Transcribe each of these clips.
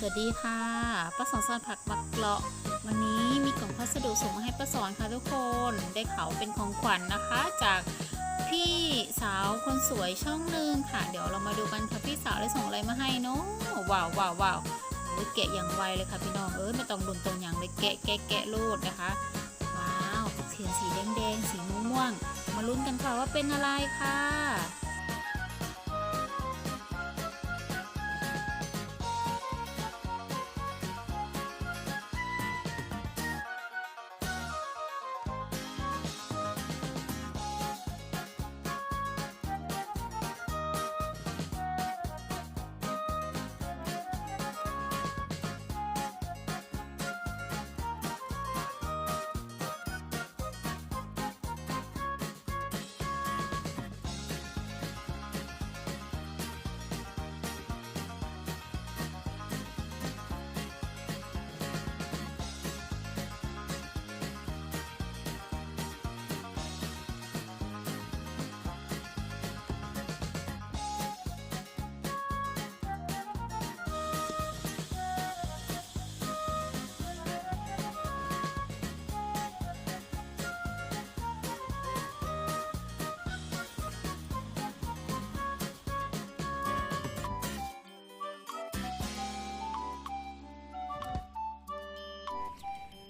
สวัสดีค่ะป้าสอนสอนผักบักเกลาะ วันนี้มีกล่องพัสดุส่งมาให้ป้าสอนค่ะทุกคนได้เขาเป็นของขวัญนะคะ จากพี่สาวคนสวยช่องหนึ่งค่ะ เดี๋ยวเรามาดูกันค่ะพี่สาวได้ส่งอะไรมาให้เนาะว้าวว้าวว้าวโอ้ยแกะอย่างไวเลยค่ะพี่น้องเอ้ยไม่ต้องดุนตรงอย่างเลยแกะแกะแกะรูดนะคะว้าวเทียนสีแดงแดงสีม่วงๆมาลุ้นกันค่ะว่าเป็นอะไรค่ะ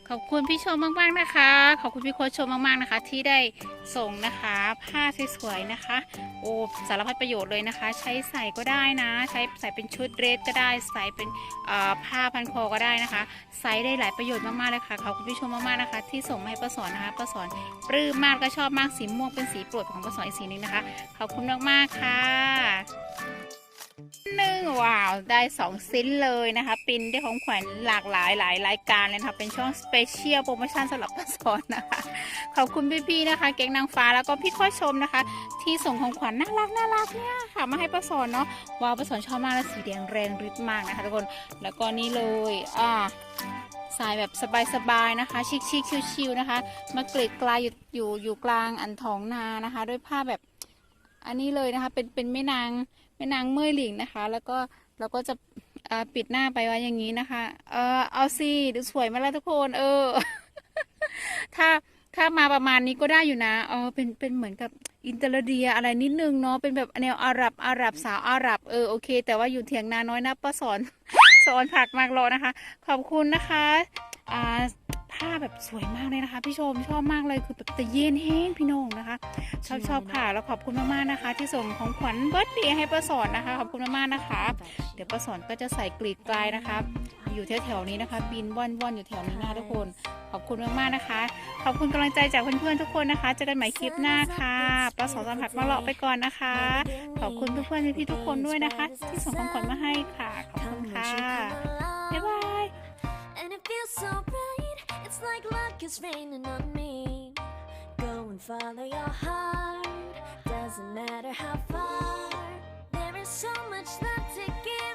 ขอบคุณพี่ชมมากๆนะคะ ขอบคุณพี่โค้ชชมมากๆนะคะ ที่ได้ส่งนะคะ ผ้าสวยๆนะคะ โอ้สารพัดประโยชน์เลยนะคะ ใช้ใส่ก็ได้นะ ใช้ใส่เป็นชุดเดรสก็ได้ ใส่เป็นผ้าพันคอก็ได้นะคะ ใส่ได้หลายประโยชน์มากๆเลยค่ะ ขอบคุณพี่ชมมากๆนะคะ ที่ส่งมาให้ป้าสอนนะคะป้าสอนปลื้มมากก็ชอบมากสีม่วงเป็นสีโปรดของป้าสอนอีกสีหนึงนะคะ ขอบคุณมากๆค่ะ หนึ่งว้าวได้สองชิ้นเลยนะคะปินได้ของขวัญหลากหลายหลายรายการเลยนะคะเป็นช่วงสเปเชียลโปรโมชั่นสำหรับป้าสอนนะคะขอบคุณพี่ๆนะคะ เก่งนางฟ้าแล้วก็พี่ข้อชมนะคะ ที่ส่งของขวัญน่ารักน่ารักเนี่ยค่ะมาให้ป้าสอนเนาะว้าวป้าสอนชอบมากและสีแดงแรงฤทธิ์มากนะคะทุกคนแล้วก็นี่เลยอ่าสายแบบสบายๆนะคะ ชิคๆชิวๆนะคะ มาเกล็ดกลายอยู่อยู่อยู่กลางอันทองนานะคะ ด้วยผ้าแบบอันนี้เลยนะคะเป็นเป็นแม่นาง แม่นางเมื่อยหลิงนะคะ แล้วก็เราก็จะปิดหน้าไปไว้อย่างนี้นะคะ เออเอาสิดูสวยมาแล้วทุกคนเออ ถ้าถ้ามาประมาณนี้ก็ได้อยู่นะเออเป็นเป็นเหมือนกับอินเตอร์เดียอะไรนิดนึงเนาะเป็นแบบแนวอาหรับอาหรับสาวอาหรับเออโอเค แต่ว่าอยู่เถียงนาน้อยนะป้าสอนสอนผักมากรอนะคะ ขอบคุณนะคะอ่า ผ้าแบบสวยมากเลยนะคะ พี่ชมชอบมากเลยคือแบบตะเย็นแห้งพี่น้องนะคะ ชอบชอบค่ะแล้วขอบคุณมากๆนะคะ ที่ส่งของขวัญเบิร์ดเดย์ให้ป้าสอนนะคะ ขอบคุณมากๆนะคะ เดี๋ยวป้าสอนก็จะใส่กลีดกลายนะคะอยู่แถวๆนี้นะคะ บินว่อนว่อนๆอยู่แถวนี้นะทุกคน ขอบคุณมากๆนะคะ ขอบคุณกำลังใจจากเพื่อนๆทุกคนนะคะเจอกันใหม่คลิปหน้าค่ะป้าสอนสัมผัสมาเลาะไปก่อนนะคะ ขอบคุณเพื่อนๆพี่ๆทุกคนด้วยนะคะ ที่ส่งของขวัญมาให้ค่ะ is raining on me. Go and follow your heart. Doesn't matter how far. There is so much love to give.